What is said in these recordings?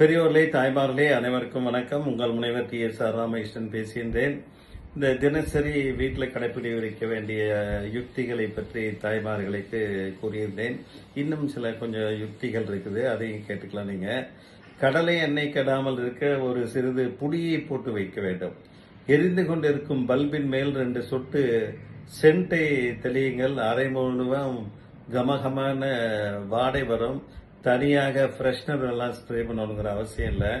பெரியோர்களே தாய்மார்களே அனைவருக்கும் வணக்கம். உங்கள் முனைவர் டி. எஸ். ஆர். ராமகிருஷ்ணன் பேசுகின்றேன் இந்த தினசரி வீட்டில் கடைபிடிக்க வேண்டிய யுக்திகளை பற்றி தாய்மார்களுக்கு கூறியிருந்தேன். இன்னும் சில கொஞ்சம் யுக்திகள் இருக்குது அதையும் கேட்டுக்கலாம் நீங்க. கடலை எண்ணெய் கெடாமல் இருக்க ஒரு சிறிது புளியை போட்டு வைக்க வேண்டும். எரிந்து கொண்டிருக்கும் பல்பின் மேல் ரெண்டு சொட்டு சென்ட்டை தெளியுங்கள். அரை முழுவதும் கமகமான வாடை வரும். தனியாக ஃப்ரெஷ்னர் எல்லாம் ஸ்ப்ரே பண்ணணுங்கிற அவசியம் இல்லை.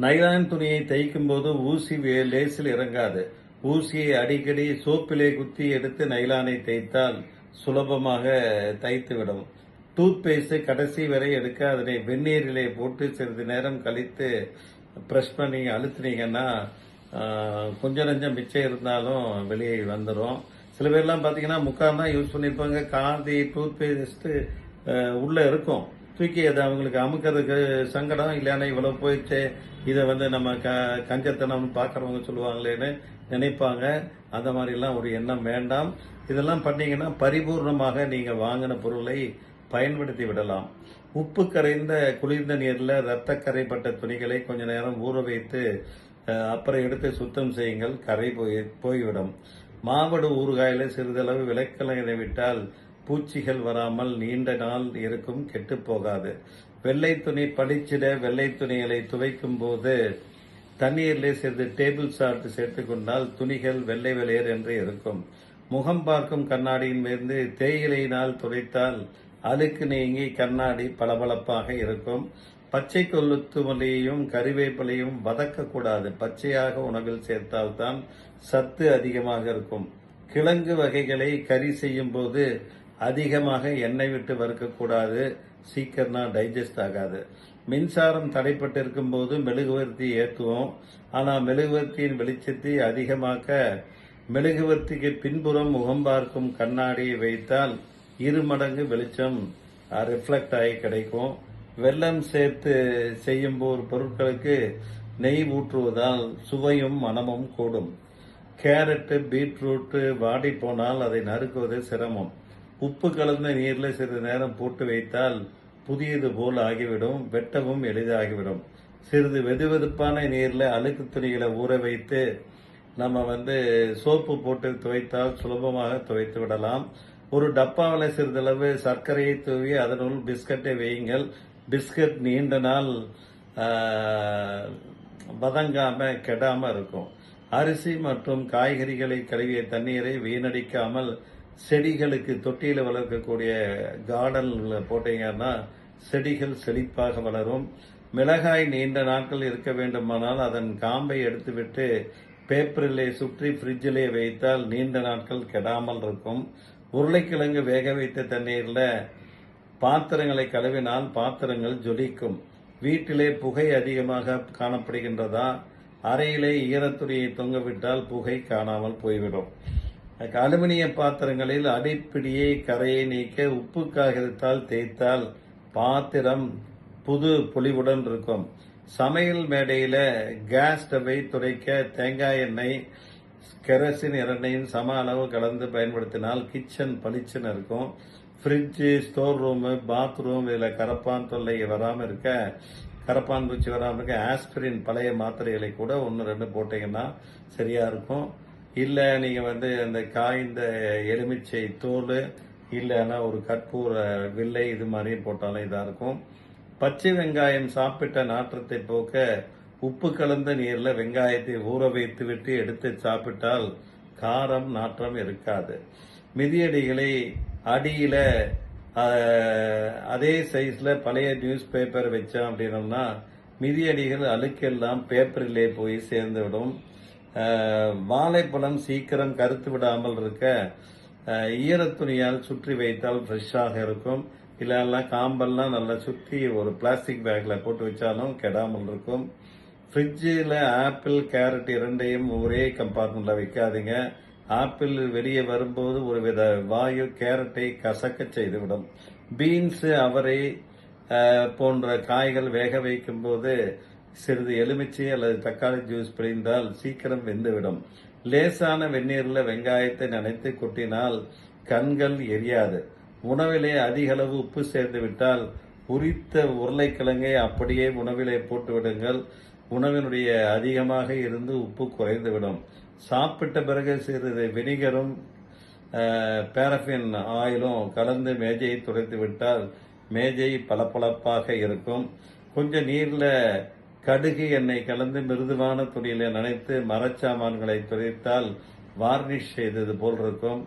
நைலான் துணியை தைக்கும் போது ஊசி வே- லேசில் இறங்காது. ஊசியை அடிக்கடி சோப்பிலே குத்தி எடுத்து நைலானை தைத்தால் சுலபமாக தைத்துவிடும். டூத் பேஸ்ட் கடைசி வரை எடுக்க அதனை வெந்நீரிலே போட்டு சிறிது நேரம் கழித்து ப்ரெஷ் பண்ணி அழுத்துனீங்கன்னா கொஞ்சம் நஞ்சம் மிச்சம் இருந்தாலும் வெளியே வந்துடும் சில பேர்லாம் பார்த்தீங்கன்னா முக்கால் தான் யூஸ் பண்ணியிருப்பாங்க காந்தி டூத் பேஸ்ட்டு உள்ளே இருக்கும். தூக்கி அதை அவங்களுக்கு அமுக்கிறதுக்கு சங்கடம் இல்லைன்னா இவ்வளவு போயிடுச்சு இதை வந்து நம்ம க கஞ்சத்தனம் பார்க்குறவங்க சொல்லுவாங்களேன்னு நினைப்பாங்க. அந்த மாதிரிலாம் ஒரு எண்ணம் வேண்டாம். இதெல்லாம் பண்ணீங்கன்னா பரிபூர்ணமாக நீங்கள் வாங்கின பொருளை பயன்படுத்தி விடலாம். உப்பு கரைந்த குளிர்ந்த நீரில் இரத்த கரைப்பட்ட துணிகளை கொஞ்ச நேரம் ஊற வைத்து அப்புறம் எடுத்து சுத்தம் செய்யுங்கள். கரை போய் போய்விடும். மாவடு ஊறுகாயில் சிறிதளவு விளக்கலனை விட்டால் பூச்சிகள் வராமல் நீண்ட நாள் இருக்கும் கெட்டு போகாது. வெள்ளை துணி படிச்சிட வெள்ளை துணிகளை துவைக்கும் போது தண்ணீரில் சிறிது டேபிள் சால்ட் சேர்த்து கொண்டால் துணிகள் வெள்ளை வெளையர் என்று இருக்கும். முகம் பார்க்கும் கண்ணாடியின் மீது தேயிலையினால் துடைத்தால் அழுக்கு நீங்கி கண்ணாடி பளபளப்பாக இருக்கும். பச்சை கொல்லுத்துமலையையும் கறிவேப்பிலையும் வதக்கக்கூடாது. பச்சையாக உணவில் சேர்த்தால்தான் சத்து அதிகமாக இருக்கும். கிழங்கு வகைகளை கறி செய்யும் போது அதிகமாக எண்ணெய் விட்டு வறுக்கக்கூடாது. சீக்கிரமா டைஜஸ்ட் ஆகாது. மின்சாரம் தடைப்பட்டிருக்கும் போது மெழுகுவர்த்தி ஏற்றுவோம். ஆனால் மெழுகுவர்த்தியின் வெளிச்சத்தை அதிகமாக்க மெழுகுவர்த்திக்கு பின்புறம் முகம் பார்க்கும் கண்ணாடியை வைத்தால் இரு மடங்கு வெளிச்சம் ரிஃப்ளெக்ட் ஆகி கிடைக்கும். வெல்லம் சேர்த்து செய்யும் பொருட்களுக்கு நெய் ஊற்றுவதால் சுவையும் மனமும் கூடும். கேரட்டு பீட்ரூட்டு வாடி போனால் அதை நறுக்குவது சிரமம். உப்பு கலந்த நீரில் சிறிது நேரம் போட்டு வைத்தால் புதியது போல் ஆகிவிடும் வெட்டவும் எளிதாகிவிடும். சிறிது வெதுவெதுப்பான நீரில் அழுக்கு துணிகளை ஊற வைத்து நம்ம வந்து சோப்பு போட்டு துவைத்தால் சுலபமாக துவைத்து விடலாம். ஒரு டப்பாவில் சிறிதளவு சர்க்கரையை தூவி அதனுள் பிஸ்கட்டை வையுங்கள். பிஸ்கட் நீண்ட நாள் வதங்காமல் வதங்காம இருக்கும். அரிசி மற்றும் காய்கறிகளை கழுவிய தண்ணீரை வீணடிக்காமல் செடிகளுக்கு தொட்டியில் வளர்க்கக்கூடிய கார்டனில் போட்டீங்கன்னா செடிகள் செழிப்பாக வளரும். மிளகாய் நீண்ட நாட்கள் இருக்க வேண்டுமானால் அதன் காம்பை எடுத்துவிட்டு பேப்பரிலே சுற்றி ஃப்ரிட்ஜிலே வைத்தால் நீண்ட நாட்கள் கெடாமல் இருக்கும். உருளைக்கிழங்கு வேக வைத்த தண்ணீரில் பாத்திரங்களை கழுவினால் பாத்திரங்கள் ஜொலிக்கும். வீட்டிலே புகை அதிகமாக காணப்படுகின்றதா? அறையிலே ஈரத்துறையை தொங்கவிட்டால் புகை காணாமல் போய்விடும். அலுமினிய பாத்திரங்களில் அடிப்பிடியை கரையை நீக்க உப்பு காகிதத்தால் தேய்த்தால் பாத்திரம் புது பொலிவுடன் இருக்கும். சமையல் மேடையில் கேஸ் ஸ்டவை துடைக்க தேங்காய் எண்ணெய் கெரசின் இரண்டையும் சம அளவு கலந்து பயன்படுத்தினால் கிச்சன் பளிச்சுன்னு இருக்கும். ஃப்ரிட்ஜு ஸ்டோர் ரூமு பாத்ரூம் இதில் கரப்பான் தொல்லை வராமல் இருக்க கரப்பான் பூச்சி வராமல் இருக்க ஆஸ்பிரின் பழைய மாத்திரைகளை கூட ஒன்று ரெண்டு போட்டிங்கன்னா சரியாக இருக்கும். இல்லை நீங்கள் வந்து அந்த காய்ந்த எலுமிச்சை தோல் இல்லைன்னா ஒரு கற்பூர வில்லை இது மாதிரி போட்டாலும் இதாக இருக்கும். பச்சை வெங்காயம் சாப்பிட்ட நாற்றத்தை போக்க உப்பு கலந்த நீரில் வெங்காயத்தை ஊற வைத்து விட்டு எடுத்து சாப்பிட்டால் காரம் நாற்றம் இருக்காது. மிதியடிகளை அடியில் அதே சைஸில் பழைய நியூஸ் பேப்பர் வச்சோம் அப்படின்னோம்னா மிதியடிகள் அழுக்கெல்லாம் பேப்பரிலே போய் சேர்ந்து விடும் வாழைப்பழம் சீக்கிரம் கருத்து விடாமல் இருக்க ஈரத்துணியால் சுற்றி வைத்தால் ஃப்ரெஷ்ஷாக இருக்கும். இல்லைன்னா காம்பெல்லாம் நல்லா சுற்றி ஒரு பிளாஸ்டிக் பேக்கில் போட்டு வச்சாலும் கெடாமல் இருக்கும். ஃப்ரிட்ஜில் ஆப்பிள் கேரட் இரண்டையும் ஒரே கம்பார்ட்மெண்ட்டில் வைக்காதீங்க. ஆப்பிள் வெளியே வரும்போது ஒரு வித வாயு கேரட்டை கசக்க செய்துவிடும். பீன்ஸு அவரை போன்ற காய்கள் வேக வைக்கும்போது சிறிது எலுமிச்சை அல்லது தக்காளி ஜூஸ் பிழிந்தால் சீக்கிரம் வெந்துவிடும். லேசான வெந்நீரில் வெங்காயத்தை நனைத்து கொட்டினால் கண்கள் எரியாது. உணவிலே அதிக அளவு உப்பு சேர்ந்து விட்டால் உரித்த உருளைக்கிழங்கை அப்படியே உணவிலே போட்டுவிடுங்கள். உணவினுடைய அதிகமாக இருந்து உப்பு குறைந்துவிடும். சாப்பிட்ட பிறகு சிறிது வினிகரும் பேரஃபின் ஆயிலும் கலந்து மேஜையை துடைத்து விட்டால் மேஜை பளபளப்பாக இருக்கும். கொஞ்சம் நீரில் கடுகு எண்ணெய் கலந்து மிருதுவான துணியில நனைத்து மரச்சாமான்களை துடைத்தால் வார்னிஷ் செய்தது போல் இருக்கும்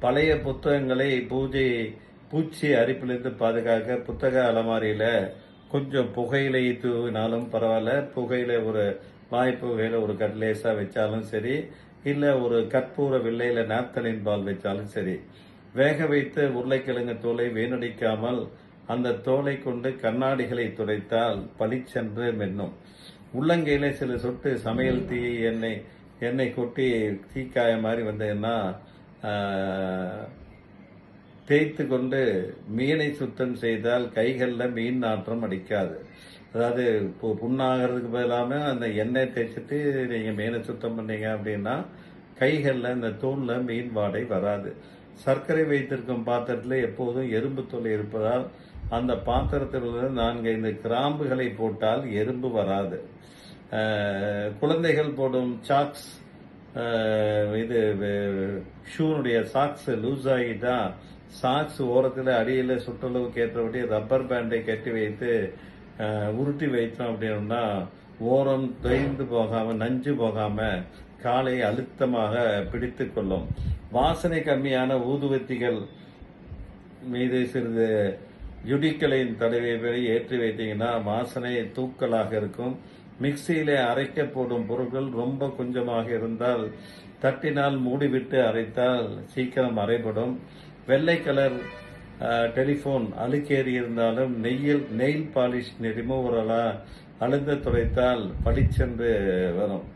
பழைய புத்தகங்களை பூஜை பூச்சி அரிப்பிலிருந்து பாதுகாக்க புத்தக அலமாரியில கொஞ்சம் புகையிலை தூவினாலும் பரவாயில்ல. புகையில ஒரு வாய்ப்புகையில ஒரு கட்லேசா வச்சாலும் சரி இல்ல ஒரு கற்பூர வில்லையில நாப்தலின் பால் வச்சாலும் சரி. வேக வைத்து உருளைக்கிழங்கு தோலை வீணடிக்காமல் அந்த தோலை கொண்டு கண்ணாடிகளை துடைத்தால் பளிச்சென்று மென்னும். உள்ளங்கையில சில சொட்டு சமையல் தீ எண்ணெய் எண்ணெய் கொட்டி தீக்காய மாதிரி வந்ததுன்னா தேய்த்து கொண்டு மீனை சுத்தம் செய்தால் கைகளில் மீன் நாற்றம் அடிக்காது. அதாவது இப்போ புண்ணாகிறதுக்கு பதிலாம அந்த எண்ணெய் தேய்ச்சிட்டு நீங்கள் மீனை சுத்தம் பண்ணீங்க அப்படின்னா கைகளில் இந்த தூளில் மீன் வாடை வராது. சர்க்கரை வைத்திருக்கும் பாத்திரத்தில் எப்போதும் எறும்பு தொல்லை இருப்பதால் அந்த பாத்திரத்தில் உள்ள நான்கு ஐந்து கிராம்புகளை போட்டால் எறும்பு வராது. குழந்தைகள் போடும் சாக்ஸ் இது ஷூனுடைய சாக்ஸ் லூஸ் ஆகிட்டா சாக்ஸ் ஓரத்தில் அடியில் சுற்றளவுக்கு ஏற்றபடி ரப்பர் பேண்டை கட்டி வைத்து உருட்டி வைத்தோம் அப்படின்னா ஓரம் தொய்ந்து போகாமல் நஞ்சு போகாமல் காலை அழுத்தமாக பிடித்து கொள்ளும். வாசனை கம்மியான ஊதுவத்திகள் மீது சிறிது யுடிக்கலின் தடவை ஏற்றி வைத்தீங்கன்னா வாசனை தூக்கலாக இருக்கும். மிக்சியிலே அரைக்க போடும் பொருட்கள் ரொம்ப கொஞ்சமாக இருந்தால் தட்டினால் மூடிவிட்டு அரைத்தால் சீக்கிரம் அரைப்படும் வெள்ளை கலர் டெலிஃபோன் அழுக்கேறி இருந்தாலும் நெய்யில் நெயில் பாலிஷ் ரிமூவரலா அழுந்து துடைத்தால் பளிச்சென்று வரும்.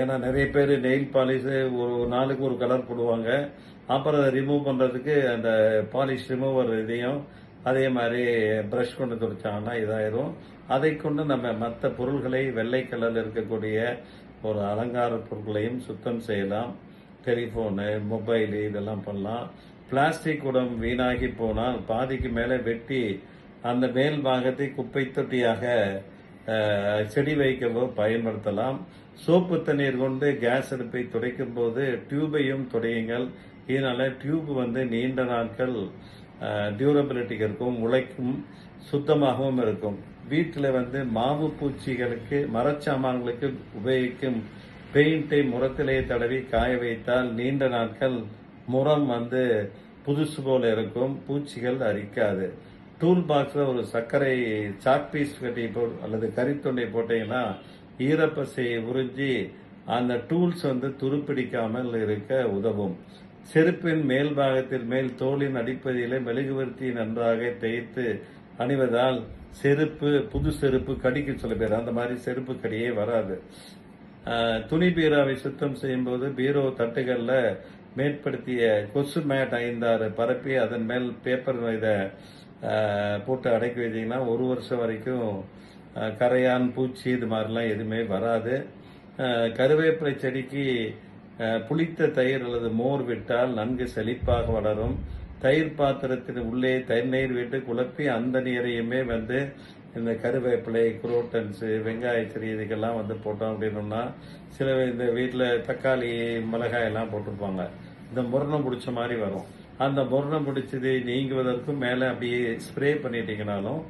ஏன்னா நிறைய பேர் நெயில் பாலிஷ் ஒரு நாளுக்கு ஒரு கலர் போடுவாங்க. அப்புறம் ரிமூவ் பண்ணுறதுக்கு அந்த பாலிஷ் ரிமூவர் இதையும் அதே மாதிரி ப்ரஷ் கொண்டு துடைச்சாங்கன்னா இதாயிரும். அதை கொண்டு நம்ம மற்ற பொருள்களை வெள்ளை கலரில் இருக்கக்கூடிய ஒரு அலங்கார பொருட்களையும் சுத்தம் செய்யலாம். டெலிஃபோனு மொபைலு இதெல்லாம் பண்ணலாம். பிளாஸ்டிக் உடம் வீணாகி போனால் பாதிக்கு மேலே வெட்டி அந்த மேல் பாகத்தை குப்பை தொட்டியாக செடி வைக்கவோ பயன்படுத்தலாம். சோப்பு தண்ணீர் கொண்டு கேஸ் அடுப்பை துடைக்கும் போது டியூபையும் துடையுங்கள். இதனால டியூப் வந்து நீண்ட நாட்கள் டியூரபிலிட்டிக்கு இருக்கும் உழைக்கும் சுத்தமாகவும் இருக்கும். வீட்டில் வந்து மாவு பூச்சிகளுக்கு மரச்சாமான்களுக்கு உபயோகிக்கும் பெயிண்டை முரத்திலே தடவி காய வைத்தால் நீண்ட நாட்கள் முரம் வந்து புதுசு போல இருக்கும் பூச்சிகள் அரிக்காது. டூல் பாக்ஸில் ஒரு சர்க்கரை சாக் பீஸ் கட்டி போ அல்லது கறித்துண்டை போட்டீங்கன்னா ஈரப்பசையை உறிஞ்சி அந்த டூல்ஸ் வந்து துருப்பிடிக்காமல் இருக்க உதவும். செருப்பின் மேல் பாகத்தில் மேல் தோலின் அடிப்பகுதியிலே மெழுகுவர்த்தி நன்றாக தேய்த்து அணிவதால் செருப்பு புது செருப்பு கடிக்கு சில பேர். அந்த மாதிரி செருப்பு கடியே வராது. துணி பீராவை சுத்தம் செய்யும்போது பீரோ தட்டுகளில் மேற்படுத்திய கொசு மேட் ஐந்தாறு பரப்பி அதன் மேல் பேப்பர் இதை போட்டு அடக்கி வச்சீங்கன்னா ஒரு வருஷம் வரைக்கும் கரையான் பூச்சி இது மாதிரிலாம் எதுவுமே வராது. கருவேப்பிலை செடிக்கு புளித்த தயிர் அல்லது மோர் விட்டால் நன்கு செழிப்பாக வளரும். தயிர் பாத்திரத்தின் உள்ளே தண்ணீர் விட்டு குழப்பி அந்த நீரையுமே வந்து இந்த கருவேப்பிலை குரோட்டன்ஸு வெங்காய செடி இதுக்கெல்லாம் வந்து போட்டோம் அப்படின்னோம்னா சில இந்த வீட்டில் தக்காளி மிளகாய் எல்லாம் போட்டிருப்பாங்க. இந்த முரணம் பிடிச்ச மாதிரி வரும். அந்த முரணம் பிடிச்சது நீங்குவதற்கும் மேலே அப்படியே ஸ்ப்ரே பண்ணிட்டீங்கனாலும்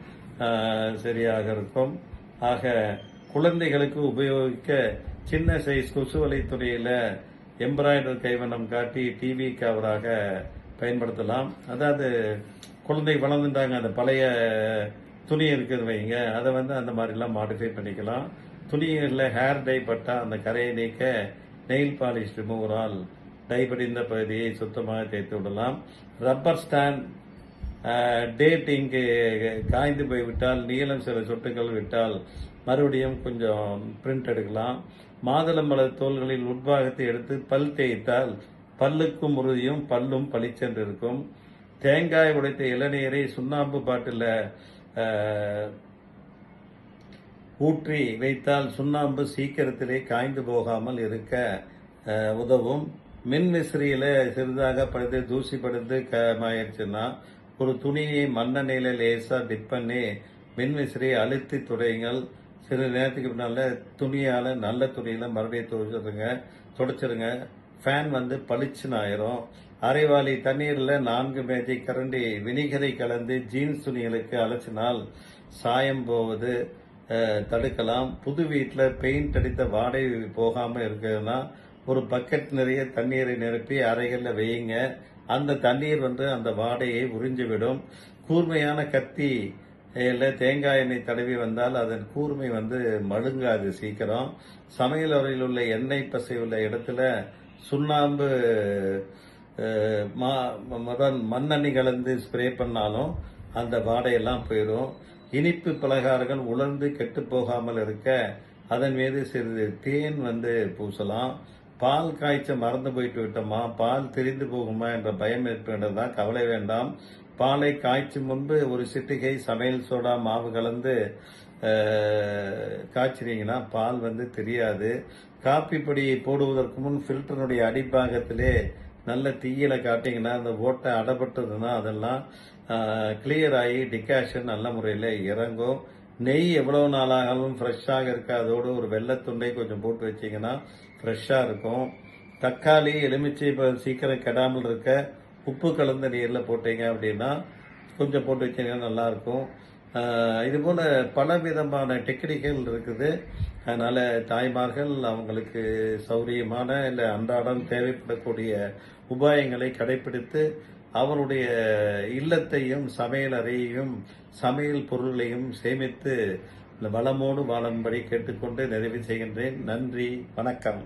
சரியாக இருக்கும். ஆக குழந்தைகளுக்கு உபயோகிக்க சின்ன சைஸ் கொசுவலை துறையில் எம்ப்ராய்டர் கைவண்ணம் காட்டி டிவி கவராக பயன்படுத்தலாம். அதாவது குழந்தை வளர்ந்துட்டாங்க அந்த பழைய துணி இருக்குது வைங்க அதை வந்து அந்த மாதிரிலாம் மாடிஃபை பண்ணிக்கலாம். துணிகளில் ஹேர் டை பட்டால் அந்த கரையை நீக்க நெயில் பாலிஷ் ரிமூவரால் டை படிந்த பகுதியை சுத்தமாக தேய்த்து விடலாம். ரப்பர் ஸ்டாண்ட் டேட் இங்கு காய்ந்து போய் விட்டால் நீளம் சில சொட்டுகள் விட்டால் மறுபடியும் கொஞ்சம் பிரிண்ட் எடுக்கலாம். மாதுளம்பழ தோல்களில் உட்பாகத்தை எடுத்து பல் தேய்த்தால் பல்லுக்கும் உறுதியும் பல்லும் பளிச்சென்று இருக்கும் தேங்காய் உடைத்த இளநீரை சுண்ணாம்பு பாட்டில் ஊற்றி வைத்தால் சுண்ணாம்பு சீக்கிரத்திலே காய்ந்து போகாமல் இருக்க உதவும். மின்விசிறியில் சிறிதாக படுத்து தூசி படுத்து க- ஒரு துணியை மண்ணெண்ணெயில் லேசாக டிப் பண்ணி மின்விசிறியை அழுத்தி துடையுங்கள். சில நேரத்துக்கு பின்னால துணியால நல்ல துணியில மறுபடியும் துவைச்சிருங்க துடைச்சிருங்க. ஃபேன் வந்து பளிச்சுன்னு ஆயிரும். அரைவாளி தண்ணீரில் நான்கு மேஜை கரண்டி வினிகரை கலந்து ஜீன்ஸ் துணிகளுக்கு அலசினால் சாயம் போவது தடுக்கலாம். புது வீட்டில் பெயிண்ட் அடித்த வாடகை போகாமல் இருக்குதுன்னா ஒரு பக்கெட் நிறைய தண்ணீரை நிரப்பி அறைகளில் வையுங்க. அந்த தண்ணீர் வந்து அந்த வாடையை உறிஞ்சிவிடும். கூர்மையான கத்தி இல்ல தேங்காய் எண்ணெய் தடவி வந்தால் அதன் கூர்மை வந்து மழுங்காது சீக்கிரம். சமையல் அறையில் உள்ள எண்ணெய் பசை உள்ள இடத்துல சுண்ணாம்பு மா- மண்ணெண்ணெய் கலந்து ஸ்ப்ரே பண்ணாலும் அந்த வாடையெல்லாம் போயிடும். இனிப்பு பலகாரங்கள் உலர்ந்து கெட்டு போகாமல் இருக்க அதன் மீது சிறிது தேன் வந்து பூசலாம். பால் காய்ச்ச மறந்து போயிட்டு விட்டோமா? பால் திரிந்து போகுமா என்ற பயம் ஏற்படுறதா கவலை வேண்டாம். பாலை காய்ச்சும் முன்பு ஒரு சிட்டிகை சமையல் சோடா மாவு கலந்து அஹ், காய்ச்சினீங்கன்னா பால் வந்து தெரியாது. காப்பி பொடியை போடுவதற்கு முன் ஃபில்டருடைய அடிப்பாகத்திலே நல்ல தீயில காட்டிங்கன்னா அந்த ஓட்டை அடப்பட்டதுன்னா அதெல்லாம் கிளியர் ஆகி டிகாஷன் நல்ல முறையில் இறங்கும். நெய் எவ்வளவு நாளாகவும் ஃப்ரெஷ்ஷாக இருக்க அதோடு ஒரு வெள்ளத்துண்டை கொஞ்சம் போட்டு வச்சீங்கன்னா ஃப்ரெஷ்ஷாக இருக்கும். தக்காளி எலுமிச்சை இப்போ சீக்கிரம் கெடாமல் இருக்க உப்பு கலந்த நீரில் போட்டீங்க அப்படின்னா கொஞ்சம் போட்டு வச்சீங்கன்னா நல்லாயிருக்கும். இது போல் பல விதமான டெக்னிக்கல் இருக்குது. அதனால் தாய்மார்கள் அவங்களுக்கு சௌரியமான இல்லை அன்றாடம் தேவைப்படக்கூடிய உபாயங்களை கடைபிடித்து அவருடைய இல்லத்தையும் சமையல் அறையையும் சமையல் பொருளையும் சேமித்து வளமோடு வாழும்படி கேட்டுக்கொண்டு நிறைவு செய்கின்றேன். நன்றி வணக்கம்.